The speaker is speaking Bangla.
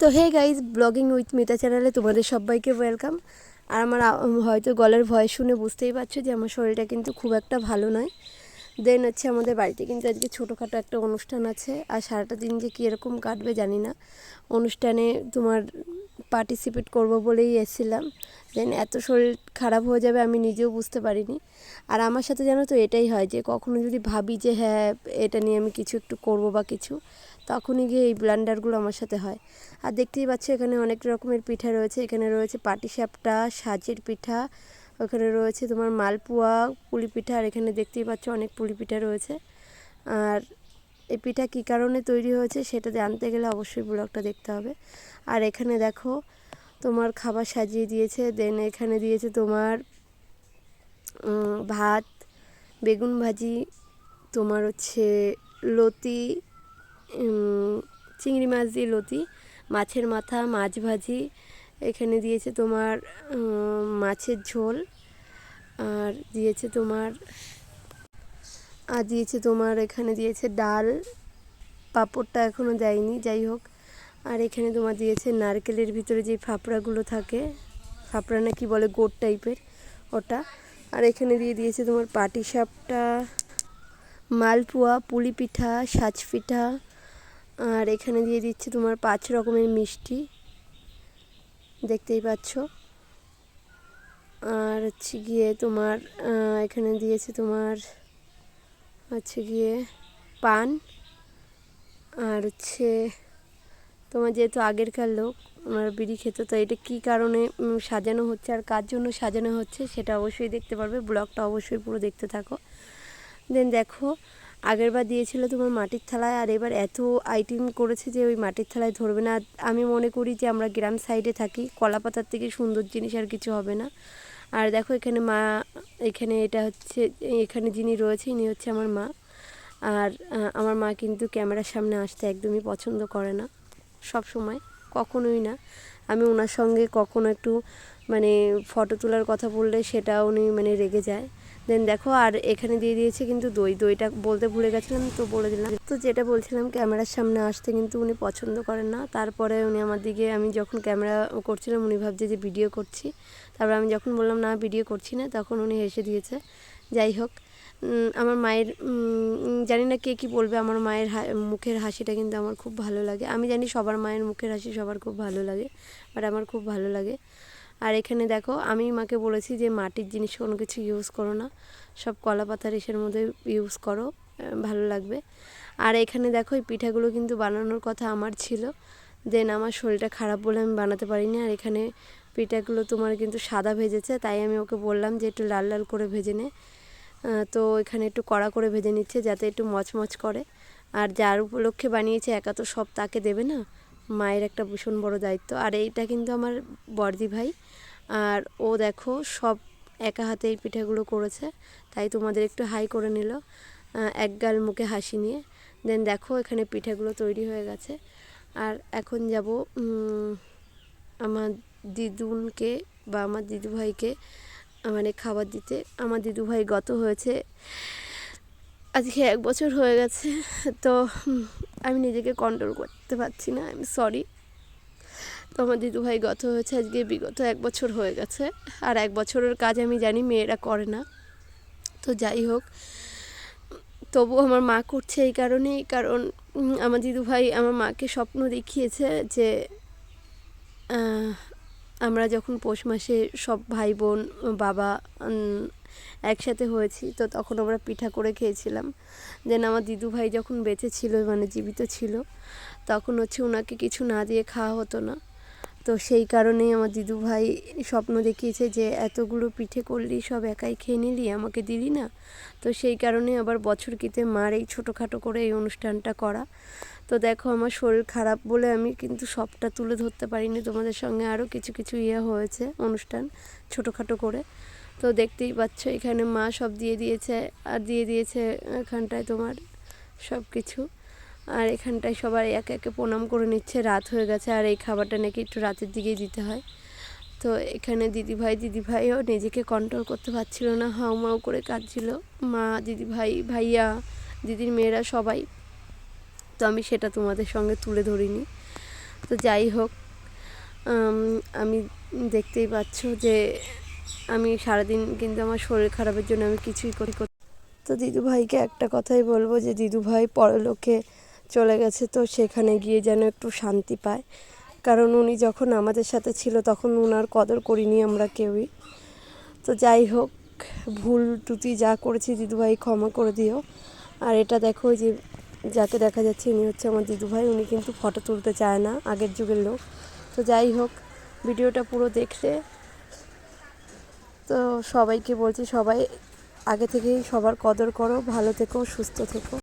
তো হে গাইজ ব্লগিং উইথ মিতা চ্যানেলে তোমাদের সবাইকে ওয়েলকাম আর আমার হয়তো গলার ভয়েস শুনে বুঝতেই পারছ যে আমার শরীরটা কিন্তু খুব একটা ভালো নয়। দেন হচ্ছে আমাদের বাড়িতে কিন্তু আজকে ছোটোখাটো একটা অনুষ্ঠান আছে। আর সারাটা দিন যে কীরকম কাটবে জানি না। অনুষ্ঠানে তোমার পার্টিসিপেট করব বলেই এসেছিলাম। দেন এত শরীর খারাপ হয়ে যাবে আমি নিজেও বুঝতে পারিনি। আর আমার সাথে জানো তো এটাই হয় যে কখনো যদি ভাবি যে হ্যাঁ এটা নিয়ে আমি কিছু একটু করব বা কিছু তখনই গিয়ে এই ব্লান্ডারগুলো আমার সাথে হয়। আর দেখতেই পাচ্ছ এখানে অনেক রকমের পিঠা রয়েছে। এখানে রয়েছে পাটিসাপটা সাজের পিঠা, ওখানে রয়েছে তোমার মালপোয়া পুলি পিঠা আর এখানে দেখতেই পাচ্ছ অনেক পুলি পিঠা রয়েছে। আর এই পিঠা কী কারণে তৈরি হয়েছে সেটা জানতে গেলে অবশ্যই ব্লগটা দেখতে হবে। আর এখানে দেখো, তোমার খাবার সাজিয়ে দিয়েছে দেন এখানে দিয়েছে তোমার ভাত, বেগুন ভাজি, তোমার হচ্ছে লতি চিংড়ি মাছ দিয়ে লতি, মাছের মাথা, মাছ ভাজি, এখানে দিয়েছে তোমার মাছের ঝোল, আর দিয়েছে তোমার, আর দিয়েছে তোমার, এখানে দিয়েছে ডাল, পাঁপড়টা এখনও দেয়নি যাই হোক, আর এখানে তোমার দিয়েছে নারকেলের ভিতরে যে ফাপড়াগুলো থাকে, ফাপড়া না কি বলে গোট টাইপের, ওটা, আর এখানে দিয়ে দিয়েছে তোমার পাটিসাপটা, মালপোয়া পুলি পিঠা সাজ পিঠা আর এখানে দিয়ে দিচ্ছে তোমার পাঁচ রকমের মিষ্টি। দেখতেই পাচ্ছ। আর হচ্ছে গিয়ে তোমার এখানে দিয়েছে তোমার হচ্ছে গিয়ে পান। আর হচ্ছে তোমার যেহেতু আগেরকার লোক, আমার বিড়ি খেত, তো এটা কী কারণে সাজানো হচ্ছে আর কার জন্য সাজানো হচ্ছে সেটা অবশ্যই দেখতে পারবে। ব্লগটা অবশ্যই পুরো দেখতে থাকো। দেন দেখো আগেরবার দিয়েছিল তোমার মাটির থালায় আর এবার এত আইটেম করেছে যে ওই মাটির থালায় ধরবে না। আমি মনে করি যে আমরা গ্রাম সাইডে থাকি কলা পাতার থেকে সুন্দর জিনিস আর কিছু হবে না। আর দেখো এখানে মা, এখানে এটা হচ্ছে, এখানে যিনি রয়েছে ইনি হচ্ছে আমার মা। আর আমার মা কিন্তু ক্যামেরার সামনে আসতে একদমই পছন্দ করে না সব সময় কখনোই না। আমি ওনার সঙ্গে কখনো একটু মানে ফটো তোলার কথা বললে সেটা উনি মানে রেগে যায়। দেন দেখো আর এখানে দিয়ে দিয়েছে কিন্তু দই। দইটা বলতে ভুলে গেছিলাম তো বলে দিলাম। তো যেটা বলছিলাম ক্যামেরার সামনে আসতে কিন্তু উনি পছন্দ করেন না। তারপরে উনি আমার দিকে, আমি যখন ক্যামেরা করছিলাম, উনি ভাবছে যে ভিডিও করছি। তারপর আমি যখন বললাম, না ভিডিও করছি না, তখন উনি হেসে দিয়েছে, যাই হোক। আমার মায়ের জানি না কে কী বলবে, আমার মায়ের মুখের হাসিটা কিন্তু আমার খুব ভালো লাগে। আমি জানি সবার মায়ের মুখের হাসি সবার খুব ভালো লাগে বাট আমার খুব ভালো লাগে। আর এখানে দেখো, আমি মাকে বলেছি যে মাটির জিনিস কোনো কিছু ইউজ করো না। সব কলা পাতার ইসের মধ্যে ইউজ করো ভালো লাগবে। আর এখানে দেখো, এই পিঠাগুলো কিন্তু বানানোর কথা আমার ছিল। দেন আমার শরীরটা খারাপ বলে আমি বানাতে পারিনি। আর এখানে পিঠাগুলো তোমার কিন্তু সাদা ভেজেছে, তাই আমি ওকে বললাম যে একটু লাল লাল করে ভেজে নে। তো এখানে একটু কড়া করে ভেজে নিচ্ছে যাতে একটু মচমচ করে। আর যার উপলক্ষে বানিয়েছে, একা তো সব তাকে দেবে না। মায়ের একটা ভীষণ বড় দায়িত্ব। আর এইটা কিন্তু আমার বর্দি ভাই। আর ও দেখো সব একা হাতে এই পিঠাগুলো করেছে, তাই তোমাদের একটু হাই করে নিল এক গাল মুখে হাসি নিয়ে। দেন দেখো এখানে পিঠাগুলো তৈরি হয়ে গেছে। আর এখন যাব আমার দিদুনকে বা আমার দিদু ভাইকে মানে খাবার দিতে। আমার দিদু ভাই গত হয়েছে, আজকে এক বছর হয়ে গেছে, তো আমি নিজেকে কন্ট্রোল করতে পারছি না আমি সরি তো আমার দিদু ভাই গত হয়েছে, আজকে বিগত এক বছর হয়ে গেছে, আর এক বছরের কাজ আমি জানি মেয়েরা করে না। তো যাই হোক, তবু আমার মা করছে এই কারণেই, কারণ আমার দিদু ভাই আমার মাকে স্বপ্ন দেখিয়েছে যে আমরা যখন পৌষ মাসে সব ভাই বোন বাবা একসাথে হয়েছি, তো তখন আমরা পিঠা করে খেয়েছিলাম। দেন আমার দিদু ভাই যখন বেঁচে ছিল মানে জীবিত ছিল, তখন হচ্ছে ওনাকে কিছু না দিয়ে খাওয়া হতো না। তো সেই কারণেই আমার দিদু ভাই স্বপ্ন দেখিয়েছে যে এতগুলো পিঠে করলি, সব একাই খেয়ে নিলি, আমাকে দিলি না। তো সেই কারণে আবার বছর কিতে মার এই ছোটোখাটো করে এই অনুষ্ঠানটা করা। তো দেখো আমার শরীর খারাপ বলে আমি কিন্তু সবটা তুলে ধরতে পারিনি। তোমাদের সঙ্গে আরও কিছু কিছু ইয়ে হয়েছে অনুষ্ঠান ছোটোখাটো করে। তো দেখতেই পাচ্ছ এখানে মা সব দিয়ে দিয়েছে, আর দিয়ে দিয়েছে এখানটায় তোমার সব কিছু আর এখানটায় সবাই একে একে প্রণাম করে নিচ্ছে, রাত হয়ে গেছে আর এই খাবারটা নাকি একটু রাতের দিকেই দিতে হয়। তো এখানে দিদিভাই, দিদিভাইও নিজেকে কন্ট্রোল করতে পারছিল না হাউ মাউ করে কাঁদছিল। মা, দিদিভাই, ভাইয়া, দিদির মেয়েরা সবাই। তো আমি সেটা তোমাদের সঙ্গে তুলে ধরিনি। তো যাই হোক, আমি দেখতেই পাচ্ছ যে আমি সারাদিন কিন্তু আমার শরীর খারাপের জন্য আমি কিছুই করি তো দিদু ভাইকে একটা কথাই বলব যে দিদু ভাই পরলোকে চলে গেছে, তো সেখানে গিয়ে যেন একটু শান্তি পায়। কারণ উনি যখন আমাদের সাথে ছিল, তখন উনার কদর করিনি আমরা কেউই। তো যাই হোক, ভুল ত্রুটি যা করেছি, দিদুভাই ক্ষমা করে দিও। আর এটা দেখো যে যাকে দেখা যাচ্ছে, ইনি হচ্ছে আমার দিদুভাই। উনি কিন্তু ফটো তুলতে চায় না, আগের যুগের লোক। তো যাই হোক, ভিডিওটা পুরো দেখলে। তো সবাইকে বলছি, সবাই আগে থেকেই সবার কদর করো, ভালো থেকো, সুস্থ থেকো।